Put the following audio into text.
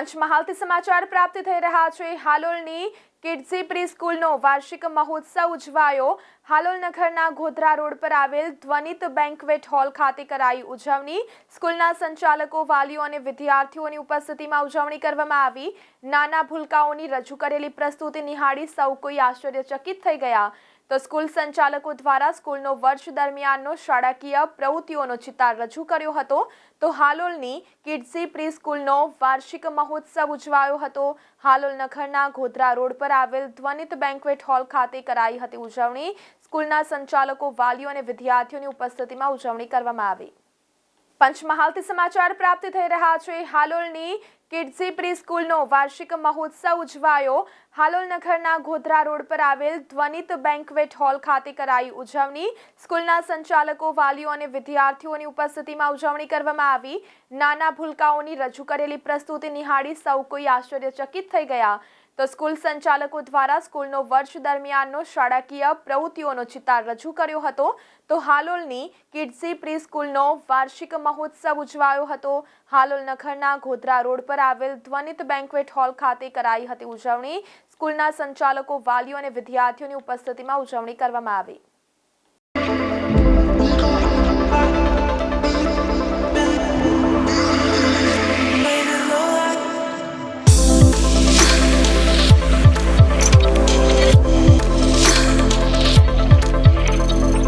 પંચમહાલથી સમાચાર પ્રાપ્ત થઈ રહ્યા છે. હાલોલની કિડઝી પ્રી સ્કૂલનો વાર્ષિક મહોત્સવ ઉજવાયો. હાલોલ નગરના ગોધરા રોડ પર આવેલ ધ્વનિત બેન્ક્વેટ હોલ ખાતે કરાઈ ઉજવણી. સ્કૂલના સંચાલકો, વાલીઓ અને વિદ્યાર્થીઓની ઉપસ્થિતિમાં ઉજવણી કરવામાં આવી. નાના ભૂલકાઓની રજૂ કરેલી પ્રસ્તુતિ નિહાળી સૌ કોઈ આશ્ચર્યચકિત થઈ ગયા. તો સ્કૂલ સંચાલકો દ્વારા સ્કૂલનો વર્ષ દરમિયાનનો શાળાકીય પ્રવૃત્તિઓનો ચિતાર રજૂ કર્યો હતો. તો હાલોલની કિડઝી પ્રી સ્કૂલનો વાર્ષિક મહોત્સવ ઉજવાયો હતો. હાલોલ નખરના ગોધરા રોડ પર આવેલ ધ્વનિત બેન્ક્વેટ હોલ ખાતે કરાઈ હતી ઉજવણી. સ્કૂલના સંચાલકો, વાલીઓ અને વિદ્યાર્થીઓની ઉપસ્થિતિમાં ઉજવણી કરવામાં આવી. પંચમહાલથી સમાચાર પ્રાપ્ત થઈ રહ્યા છે. હાલોલની કિડઝી પ્રી સ્કૂલનો વાર્ષિક મહોત્સવ ઉજવાયો. હાલોલ નગરના ગોધરા રોડ પર આવેલ ધ્વનિત બેન્ક્વેટ હોલ ખાતે કરાઈ ઉજવણી. સ્કૂલના સંચાલકો, વાલીઓ અને વિદ્યાર્થીઓની ઉપસ્થિતિમાં ઉજવણી કરવામાં આવી. નાના ભૂલકાઓની રજૂ કરેલી પ્રસ્તુતિ નિહાળી સૌ કોઈ આશ્ચર્યચકિત થઈ ગયા. તો સ્કૂલ સંચાલકો દ્વારા સ્કૂલનો વર્ષ દરમિયાનનો શાળાકીય પ્રવૃત્તિઓનો ચિતાર રજૂ કર્યો હતો. તો હાલોલની કિડઝી પ્રી સ્કૂલનો વાર્ષિક મહોત્સવ ઉજવાયો હતો. હાલોલ નખરના ગોધરા રોડ પર આવેલ ધ્વનિત બેન્ક્વેટ હોલ ખાતે કરાઈ હતી ઉજવણી. સ્કૂલના સંચાલકો, વાલીઓ અને વિદ્યાર્થીઓની ઉપસ્થિતિમાં ઉજવણી કરવામાં આવી.